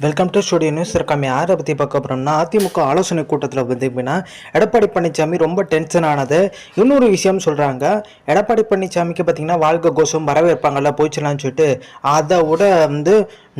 Welcome to studio news இருக்காம யாரை பற்றி பார்க்க போகிறோம்னா அதிமுக ஆலோசனை கூட்டத்தில் பார்த்தீங்கன்னா எடப்பாடி பழனிசாமி ரொம்ப டென்ஷன் ஆனது. இன்னொரு விஷயம் சொல்கிறாங்க எடப்பாடி பழனிசாமிக்கு பார்த்தீங்கன்னா வாழ்க்கை கோஷம் வரவேற்பாங்கல்ல போயிச்சலாம்னு சொல்லிட்டு அதை விட வந்து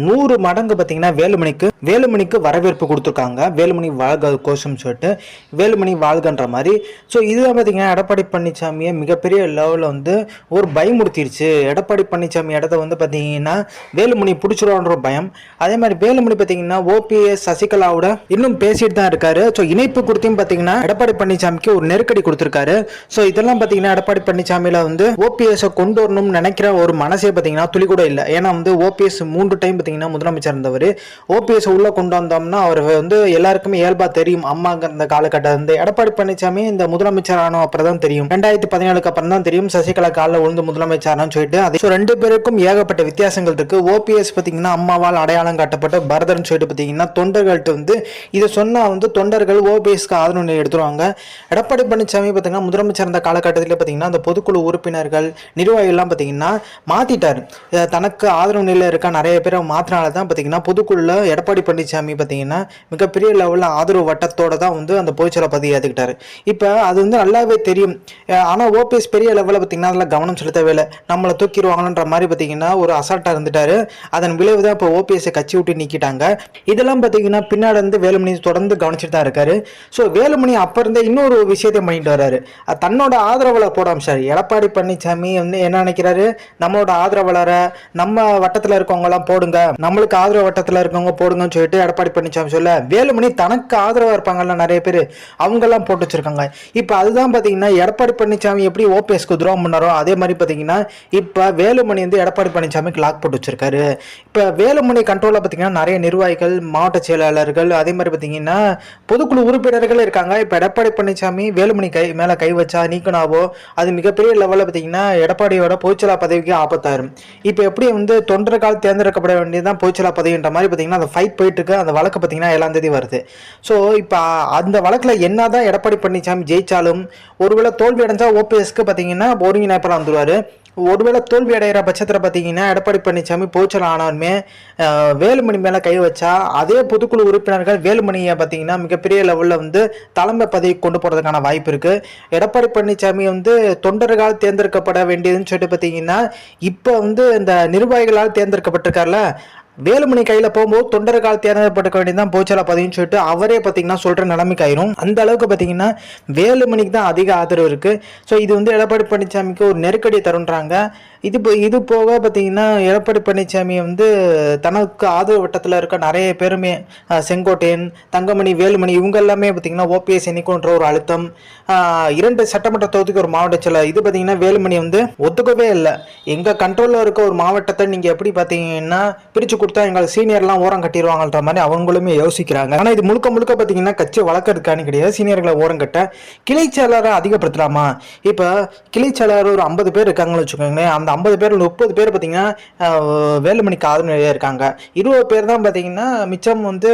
நூறு மடங்கு பார்த்தீங்கன்னா வேலுமணிக்கு வேலுமணிக்கு வரவேற்பு கொடுத்துருக்காங்க. வேலுமணி வாழ்க கோஷம் சொல்லிட்டு வேலுமணி வாழ்கன்ற மாதிரி. ஸோ இதுதான் பார்த்தீங்கன்னா எடப்பாடி பழனிசாமியை மிகப்பெரிய லெவலில் வந்து ஒரு பயமுறுத்திருச்சு. எடப்பாடி பழனிசாமி இடத்த வந்து பார்த்தீங்கன்னா வேலுமணி பிடிச்சிருவான்ற பயம். அதே மாதிரி வேலுமணி பார்த்தீங்கன்னா ஓபிஎஸ் சசிகலாவோட இன்னும் பேசிட்டு தான் இருக்காரு. ஸோ இணைப்பு கொடுத்தையும் பார்த்தீங்கன்னா எடப்பாடி பழனிசாமிக்கு ஒரு நெருக்கடி கொடுத்துருக்காரு. ஸோ இதெல்லாம் பார்த்தீங்கன்னா எடப்பாடி பழனிசாமியில் வந்து ஓபிஎஸ்ஸை கொண்டு வரணும்னு நினைக்கிற ஒரு மனசே பார்த்தீங்கன்னா துளி கூட இல்லை. ஏன்னா வந்து ஓபிஎஸ் மூன்று டைம் பார்த்தீங்கன்னா முதலமைச்சர் இருந்தவர். ஓபிஎஸ் உள்ள கொண்டு வந்தோம்னா அவர் வந்து எல்லாருக்குமே இயல்பாக தெரியும். அம்மாங்க இந்த காலகட்டம் வந்து எடப்பாடி பழனிசாமி இந்த முதலமைச்சர் ஆனோம் அப்புறம் தான் தெரியும். ரெண்டாயிரத்தி பதினேழுக்கு அப்புறம் தான் தெரியும். சசிகலா காலில் உழுந்து முதலமைச்சர்னு சொல்லிட்டு அது ரெண்டு பேருக்கும் ஏகப்பட்ட வித்தியாசங்கள் இருக்கு. ஓபிஎஸ் பார்த்தீங்கன்னா அம்மாவால் அடையாளம் காட்டப்பட்ட பரதன் சொல்லிட்டு பார்த்தீங்கன்னா தொண்டர்கள்ட்ட வந்து இதை சொன்னால் வந்து தொண்டர்கள் ஓபிஎஸ்க்கு ஆதரவு எடுத்துருவாங்க. எடப்பாடி பழனிசாமி பார்த்தீங்கன்னா முதலமைச்சர் இருந்த காலகட்டத்தில் பார்த்தீங்கன்னா அந்த பொதுக்குழு உறுப்பினர்கள் நிர்வாகிகள்லாம் பார்த்தீங்கன்னா மாத்திட்டார். தனக்கு ஆதரவு நிலையில் இருக்க நிறைய பேரை அதனால தான் பார்த்தீங்கன்னா பொதுக்குழுல எடப்பாடி பழனிசாமி பார்த்தீங்கன்னா மிகப்பெரிய லெவலில் ஆதரவு வட்டத்தோட தான் வந்து அந்த பொதுச்செயலை பதவி ஏற்றுக்கிட்டாரு இப்போ அது வந்து நல்லாவே தெரியும். ஆனால் ஓபிஎஸ் பெரிய லெவலில் பார்த்தீங்கன்னா அதில் கவனம் செலுத்தவே இல்லை. நம்மளை தூக்கிடுவாங்கன்ற மாதிரி பார்த்தீங்கன்னா ஒரு அசால்ட்டாக இருந்துட்டாரு. அதன் விளைவு தான் இப்போ ஓபிஎஸ்ஸை கட்சி விட்டு நீக்கிட்டாங்க. இதெல்லாம் பார்த்தீங்கன்னா பின்னாடி வந்து வேலுமணி தொடர்ந்து கவனிச்சுட்டு தான் இருக்காரு. ஸோ வேலுமணி அப்போ இருந்தே இன்னொரு விஷயத்தை பண்ணிட்டு வர்றாரு. தன்னோட ஆதரவில் போடாம சார் எடப்பாடி பழனிசாமி வந்து என்ன நினைக்கிறாரு? நம்மளோட ஆதரவாளரை நம்ம வட்டத்தில் இருக்கவங்கலாம் போடுங்க. நம்மளுக்கு ஆதரவு வட்டத்தில் இருக்கவங்க போடுங்கன்னு சொல்லிட்டு எடப்பாடி பழனிசாமி சொல்ல வேலுமணி தனக்கு ஆதரவாக இருப்பாங்கல்ல நிறைய பேர். அவங்கெல்லாம் போட்டு வச்சிருக்காங்க. இப்போ அதுதான் பார்த்தீங்கன்னா எடப்பாடி பழனிசாமி எப்படி ஓபிஎஸ்க்கு துரோகம் பண்ணாரோ அதே மாதிரி பார்த்தீங்கன்னா இப்போ வேலுமணி வந்து எடப்பாடி பழனிசாமிக்கு லாக் போட்டு வச்சிருக்காரு. இப்போ வேலுமணி கண்ட்ரோலில் பார்த்தீங்கன்னா நிறைய நிர்வாகிகள் மாவட்ட செயலாளர்கள் அதே மாதிரி பார்த்தீங்கன்னா பொதுக்குழு உறுப்பினர்கள் இருக்காங்க. இப்போ எடப்பாடி பழனிசாமி வேலுமணி கை மேலே கை வச்சா நீக்கினாவோ அது மிகப்பெரிய லெவலில் பார்த்தீங்கன்னா எடப்பாடியோட பொதுச்செயலா பதவிக்கு ஆபத்தாயிரும். இப்போ எப்படி வந்து தொண்டர்கள் தேர்ந்தெடுக்கப்பட வேண்டியதுதான் போய்ச்சலா பதவின்ற மாதிரி பார்த்தீங்கன்னா அந்த ஃபைட் போயிட்டு இருக்கு அந்த வழக்கு பார்த்தீங்கன்னா ஏழாம் தேதி வருது. ஸோ இப்போ அந்த வழக்கில் என்னதான் எடப்பாடி பழனிசாமி ஜெயிச்சாலும் ஒருவேளை தோல்வி அடைஞ்சால் ஓபிஎஸ்க்கு பார்த்தீங்கன்னா ஒருங்கிணைப்பெல்லாம் வந்துருவார். ஒருவேளை தோல்வி அடைகிற பட்சத்தில் பார்த்தீங்கன்னா எடப்பாடி பழனிசாமி போச்சல் ஆனாலுமே வேலுமணி மேலே கை வச்சா அதே பொதுக்குழு உறுப்பினர்கள் வேலுமணியை பார்த்தீங்கன்னா மிகப்பெரிய லெவலில் வந்து தலைமை பதவிக்கு கொண்டு போகிறதுக்கான வாய்ப்பு இருக்குது எடப்பாடி பழனிசாமி வந்து தொண்டர்களால் தேர்ந்தெடுக்கப்பட வேண்டியதுன்னு சொல்லிட்டு பார்த்தீங்கன்னா இப்போ வந்து இந்த நிர்வாகிகளால் தேர்ந்தெடுக்கப்பட்டிருக்கார்ல வேலுமணி கையில் போகும்போது தொண்டர்கள் தேர்ந்தெடுப்பட்டுக்க வேண்டியதான் போச்சலா பதவின்னு சொல்லிட்டு அவரே பார்த்தீங்கன்னா சொல்கிற நிலைமைக்கு ஆயிரும் அந்த அளவுக்கு பார்த்தீங்கன்னா வேலுமணிக்கு தான் அதிக ஆதரவு இருக்குது ஸோ இது வந்து எடப்பாடி பழனிசாமிக்கு ஒரு நெருக்கடியை தருன்றாங்க. இது போ- இது போக பார்த்தீங்கன்னா எடப்பாடி பழனிசாமி வந்து தனக்கு ஆதரவு வட்டத்தில் இருக்க நிறைய பேருமே செங்கோட்டையன் தங்கமணி வேலுமணி இவங்க எல்லாமே பார்த்தீங்கன்னா ஓபிஎஸ் எண்ணிக்கொன்ற ஒரு அழுத்தம். இரண்டு சட்டமன்ற தொகுதிக்கு ஒரு மாவட்ட செயலர் இது பார்த்தீங்கன்னா வேலுமணி வந்து ஒத்துக்கவே இல்லை. எங்கள் கண்ட்ரோலில் இருக்க ஒரு மாவட்டத்தை நீங்கள் எப்படி பார்த்தீங்கன்னா பிரித்து கொடுத்தா எங்களை சீனியர்லாம் ஓரம் கட்டிடுவாங்கன்ற மாதிரி அவங்களுமே யோசிக்கிறாங்க. ஆனால் இது முழுக்க முழுக்க பார்த்தீங்கன்னா கட்சி வளர்க்கறதுக்கானு கிடையாது. சீனியர்களை ஓரம் கட்ட கிளை செயலரை அதிகப்படுத்தலாமா? இப்போ கிளை செயலர் ஒரு ஐம்பது பேர் இருக்காங்கன்னு வச்சுக்கோங்களேன். அந்த ஐம்பது பேர் முப்பது பேர் பார்த்தீங்கன்னா வேலுமணிக்கு ஆதரவு இருக்காங்க. இருபது பேர் தான் பார்த்தீங்கன்னா மிச்சம் வந்து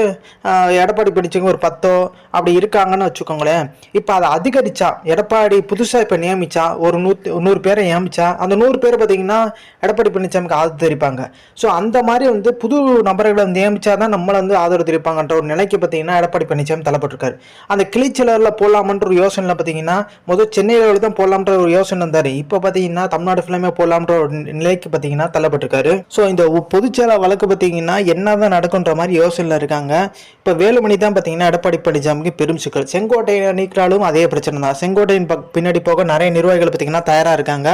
எடப்பாடி பிடிச்சவங்க ஒரு பத்தோ அப்படி இருக்காங்கன்னு வச்சுக்கோங்களேன். இப்போ அதை அதிகரிச்சா எடப்பாடி புதுசாக இப்போ நியமிச்சா ஒரு நூற்றி நூறு பேரை நியமிச்சா அந்த நூறு பேர் பார்த்தீங்கன்னா எடப்பாடி பழனிசாமிக்கு ஆதரவு தெரிவிப்பாங்க ஸோ அந்த மாதிரி வந்து புது நபர்களை நியமிச்சா தான் நம்மளை வந்து ஆதரவு தெரிவிப்பாங்கன்ற ஒரு நிலைக்கு பார்த்தீங்கன்னா எடப்பாடி பழனிசாமி தள்ளப்பட்டிருக்காரு. அந்த கிளிச்சலரில் போடலாமன்ற ஒரு யோசனையில் பார்த்தீங்கன்னா முதல் சென்னையில் தான் போடலாம்ன்ற ஒரு யோசனை இருந்தார். இப்போ பார்த்தீங்கன்னா தமிழ்நாடு ஃபுல்லாமே போடலாம்ன்ற ஒரு நிலைக்கு பார்த்தீங்கன்னா தள்ளப்பட்டிருக்காரு. ஸோ இந்த பொதுச்சேலா வழக்கு பார்த்தீங்கன்னா என்ன தான் நடக்குன்ற மாதிரி யோசனையில் இருக்காங்க. இப்போ வேலுமணி தான் பார்த்தீங்கன்னா எடப்பாடி பழனிசாமிக்கு பெரும் சிக்கல். செங்கோட்டையை நீக்கினாலும் அதே பிரச்சனை தான். செங்கோட்டையின் பின்னாடி போக நிறைய நிர்வாகிகள் பார்த்தீங்கன்னா தயாராக இருக்காங்க.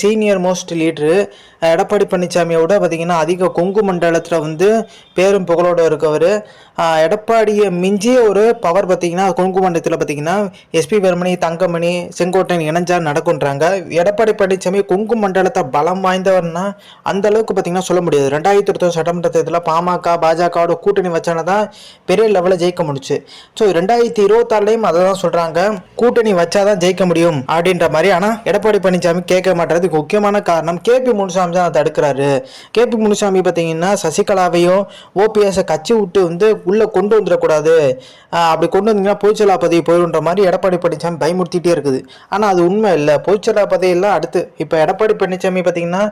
சீனியர் மோஸ்ட் லீட்ரு எடப்பாடி பழனிசாமியோட பார்த்தீங்கன்னா அதிக கொங்கு மண்டல மண்டலத்தில் வந்து பேரும் புகழோட இருக்கவர். எடப்பாடியை மிஞ்சிய ஒரு பவர் பார்த்தீங்கன்னா குங்குமண்டலத்தில் பார்த்தீங்கன்னா எஸ்பி வேலுமணி தங்கமணி செங்கோட்டையன் இணைஞ்சா நடக்குன்றாங்க எடப்பாடி பழனிசாமி கொங்கு மண்டலத்தை பலம் வாய்ந்தவர்னா அந்த அளவுக்கு பார்த்தீங்கன்னா சொல்ல முடியாது. ரெண்டாயிரத்தி இருபத்தி சட்டமன்ற தேர்தலில் பாமக பாஜகவோட கூட்டணி வச்சான தான் பெரிய லெவலில் ஜெயிக்க முடிச்சு ஸோ ரெண்டாயிரத்தி இருபத்தாறுலேயும் அதை தான் சொல்கிறாங்க கூட்டணி வச்சாதான் ஜெயிக்க முடியும் அப்படின்ற மாதிரி. ஆனால் எடப்பாடி பழனிசாமி கேட்க மாட்டேறதுக்கு முக்கியமான காரணம் கேபி முனுசாமி தான் அதை கே கேபி முனுசாமி பார்த்தீங்கன்னா சசிகலாவையும் ஓபிஎஸை கட்சி விட்டு வந்து உள்ளே கொண்டு வந்துடக்கூடாது. அப்படி கொண்டு வந்தீங்கன்னா பொய்ச்சலா பதவி போயிடுன்ற மாதிரி எடப்பாடி பழனிசாமி பயமுறுத்திட்டே இருக்குது. ஆனால் அது உண்மை இல்லை. பொய்ச்சலா பதவியெல்லாம் அடுத்து. இப்போ எடப்பாடி பழனிசாமி பார்த்தீங்கன்னா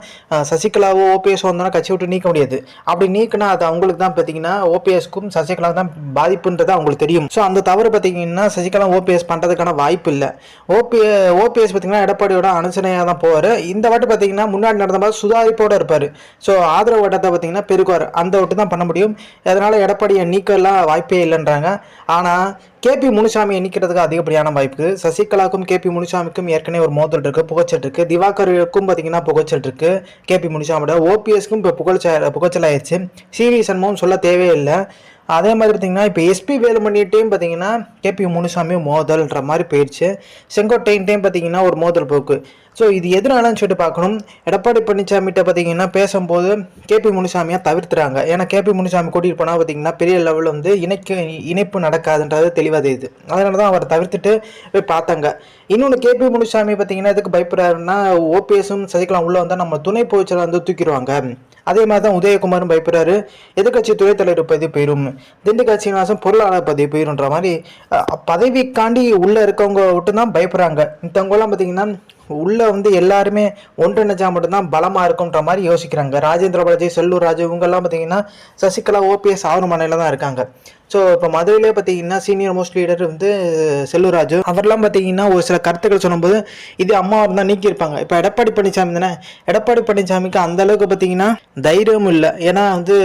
சசிகலாவோ ஓபிஎஸ் வந்தோன்னா கட்சி விட்டு நீக்க முடியாது. அப்படி நீக்கினா அது அவங்களுக்கு தான் பார்த்தீங்கன்னா ஓபிஎஸ்க்கும் சசிகலா தான் பாதிப்புன்றது அவங்களுக்கு தெரியும். ஸோ அந்த தவறு பார்த்தீங்கன்னா சசிகலா ஓபிஎஸ் பண்ணுறதுக்கான வாய்ப்பு இல்லை. ஓபி ஓபிஎஸ் பார்த்தீங்கன்னா எடப்பாடியோட அனுசனையாக தான் போவார். இந்த வாட்டி பார்த்தீங்கன்னா முன்னாடி நடந்த மாதிரி சுதாரிப்போடு இருப்பார். ஸோ ஆதரவு வட்டத்தை பார்த்தீங்கன்னா இருக்கார். அந்த விட்டு தான் பண்ண முடியும். அதனால் எடப்பாடியை நீக்கலாம் வாய்ப்பே இல்லைன்றாங்க. ஆனால் கேபி முனுசாமியை நீக்கிறதுக்கு அதிகப்படியான வாய்ப்பு சசிகலாவுக்கும் கேபி முனுசாமிக்கும் ஏற்கனவே ஒரு மோதல் இருக்கு புகைச்சல் இருக்குது திவாகருக்கும் பார்த்தீங்கன்னா புகைச்சல் இருக்குது கேபி முனுசாமியோட ஓபிஎஸ்க்கும் இப்போ புகழ்ச்சல் புகைச்சல் ஆயிடுச்சு சிவி சண்முகம் சொல்ல தேவையில்லை. அதே மாதிரி பார்த்தீங்கன்னா இப்போ எஸ்பி வேலுமணிட்டையும் பார்த்தீங்கன்னா கேபி முனுசாமி மோதல்ன்ற மாதிரி போயிடுச்சு செங்கோட்டைன்ட்டையும் பார்த்தீங்கன்னா ஒரு மோதல் போக்கு. ஸோ இது எதனாலன்னு சொல்லிட்டு பார்க்கணும். எடப்பாடி பழனிசாமிகிட்ட பார்த்தீங்கன்னா பேசும்போது கேபி முனுசாமியாக தவிர்த்துறாங்க. ஏன்னா கேபி முனுசாமி கூட்டிகிட்டு போனால் பார்த்தீங்கன்னா பெரிய லெவலில் வந்து இணைக்க இணைப்பு நடக்காதுன்றது தெளிவாக தெரியுது அதனால தான் அவரை தவிர்த்துட்டு போய் பார்த்தாங்க. இன்னொன்று கேபி முனுசாமி பார்த்தீங்கன்னா எதுக்கு பயப்படுறாருன்னா ஓபிஎஸும் சசிகலாம் உள்ளே வந்தால் நம்ம துணை போச்சலை வந்து தூக்கிடுவாங்க. அதே மாதிரி தான் உதயகுமாரும் பயப்படுறாரு. எதிர்கட்சி துறை தலைவர் பதவி போயிடும் திண்டுக்கல் சீனிவாசன் பொருளாளர் பதவி போயிடும்ன்ற மாதிரி பதவிக்காண்டி உள்ளே இருக்கவங்க விட்டு தான் பயப்படுறாங்க. மித்தவங்கலாம் பார்த்தீங்கன்னா உள்ளே வந்து எல்லாருமே ஒன்றிணைச்சா மட்டும்தான் பலமாக இருக்குன்ற மாதிரி யோசிக்கிறாங்க. ராஜேந்திர பாலாஜி செல்லூர் ராஜு இவங்கெல்லாம் பார்த்தீங்கன்னா சசிகலா ஓபிஎஸ் ஆவணமனையில் தான் இருக்காங்க. ஸோ இப்போ மதுரையிலே பார்த்தீங்கன்னா சீனியர் மோஸ்ட் லீடர் வந்து செல்லூர் அவர்லாம் பார்த்தீங்கன்னா ஒரு சில கருத்துக்கள் சொல்லும்போது இது அம்மா தான் நீக்கியிருப்பாங்க. இப்போ எடப்பாடி பழனிசாமி தானே? எடப்பாடி பழனிசாமிக்கு அந்த அளவுக்கு பார்த்தீங்கன்னா தைரியம் இல்லை. ஏன்னா வந்து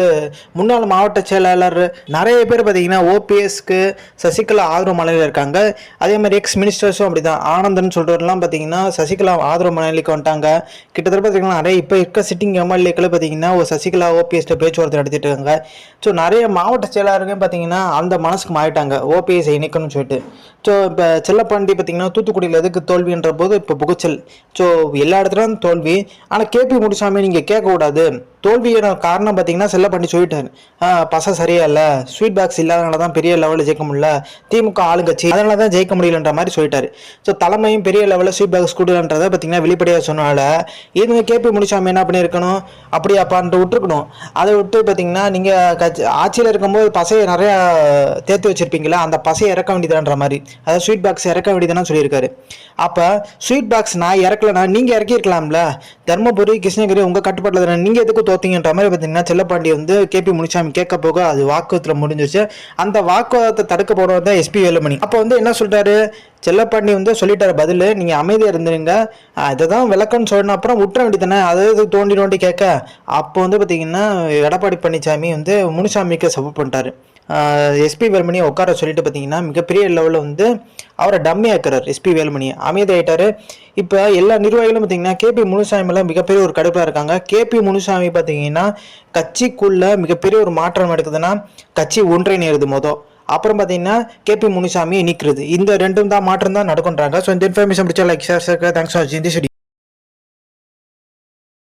முன்னாள் மாவட்ட செயலாளர் நிறைய பேர் பார்த்தீங்கன்னா ஓபிஎஸ்க்கு சசிகலா ஆதரவு மலையில் இருக்காங்க. அதே மாதிரி எக்ஸ் மினிஸ்டர்ஸும் அப்படி தான் ஆனந்தன் சொல்கிறவரெல்லாம் பார்த்தீங்கன்னா சசிகலா ஆதரவு மலையிலுக்கு வந்துட்டாங்க. கிட்டத்தட்ட பார்த்தீங்கன்னா நிறைய இப்போ இருக்க சிட்டிங் எம்எல்ஏக்கள் பார்த்தீங்கன்னா ஒரு சசிகலா ஓபிஎஸ்ட்டு பேச்சுவார்த்தை நடத்திட்டு இருக்காங்க. ஸோ நிறைய மாவட்ட செயலாளர்கள் பார்த்தீங்கன்னா அந்த மனசுக்கு மாறிட்டாங்க. ஓபிஎஸ் இணைக்கணும்னு சொல்லிட்டு. ஸோ இப்போ செல்லப்பாண்டி பார்த்தீங்கன்னா தூத்துக்குடியில் எதுக்கு தோல்வின்ற போது இப்போ புகச்சல். ஸோ எல்லா இடத்துலையும் தோல்வி. ஆனால் கேபி முனுசாமி நீங்கள் கேட்கக்கூடாது. தோல்வியோட காரணம் பார்த்தீங்கன்னா செல்லப்பாண்டி சொல்லிட்டாரு பச சரியா இல்லை ஸ்வீட் பாக்ஸ் இல்லாதனால தான் பெரிய லெவலில் ஜெயிக்க முடியல. திமுக ஆளுங்கட்சி அதனால தான் ஜெயிக்க முடியலன்ற மாதிரி சொல்லிட்டாரு. ஸோ தலைமையும் பெரிய லெவலில் ஸ்வீட் பாக்ஸ் கொடுலன்றதை பார்த்தீங்கன்னா வெளிப்படையாக சொன்னால இதுவே கேபி முனுசாமி என்ன பண்ணியிருக்கணும்? அப்படியாப்பான்ட்டு விட்டுருக்கணும். அதை விட்டு பார்த்தீங்கன்னா நீங்கள் கட்சி ஆட்சியில் இருக்கும்போது பசையை நிறையா தேர்த்து வச்சிருப்பீங்களா? அந்த பசையை இறக்க வேண்டியதுன்ற மாதிரி. அதாவது ஸ்வீட் பாக்ஸ் இறக்க வேண்டியதுன்னு சொல்லியிருக்காரு. அப்போ ஸ்வீட் பாக்ஸ் நான் இறக்கலனா நீங்கள் இறக்கியிருக்கலாம்ல? தர்மபுரி கிருஷ்ணகிரி உங்கள் கட்டுப்பாட்டில் தானே? நீங்கள் எதுக்கு தோத்தீங்கன்ற மாதிரி பார்த்தீங்கன்னா செல்லப்பாண்டி வந்து கேபி முனிசாமி கேட்க போக அது வாக்குவாதத்தில் முடிஞ்சிருச்சு. அந்த வாக்குவாதத்தை தடுக்க போனவர் தான் எஸ்பி வேலுமணி. அப்போ வந்து என்ன சொல்லிட்டாரு செல்லப்பாண்டி வந்து சொல்லிட்டாரு பதில் நீங்கள் அமைதியாக இருந்துருங்க. இதை தான் விளக்கம்னு சொன்ன அப்புறம் விட்டுற வேண்டியதானே அதாவது தோண்டி தோண்டி கேட்க? அப்போ வந்து பார்த்தீங்கன்னா எடப்பாடி பழனிசாமி வந்து முனுசாமிக்கு சப்போர்ட் பண்ணிட்டாரு. எஸ்பி வேலுமணியை உட்கார சொல்லிட்டு பார்த்தீங்கன்னா மிகப்பெரிய லெவலில் வந்து அவரை டம்மி ஆக்குறார் எஸ்பி வேலுமணி அமைதியாயிட்டார். இப்போ எல்லா நிர்வாகிகளும் பார்த்தீங்கன்னா கேபி முனுசாமி மிகப்பெரிய ஒரு கடுப்பாக இருக்காங்க. கேபி முனுசாமி பார்த்தீங்கன்னா கட்சிக்குள்ள மிகப்பெரிய ஒரு மாற்றம் எடுக்குதுன்னா கட்சி ஒன்றிணையிறது மொதல் அப்புறம் பார்த்தீங்கன்னா கேபி முனுசாமி நிற்கிறது இந்த ரெண்டும் தான் மாற்றம் தான் நடக்குன்றாங்க ஸோ இந்த இன்ஃபர்மேஷன் பிடிச்சா like share thanks for Jindi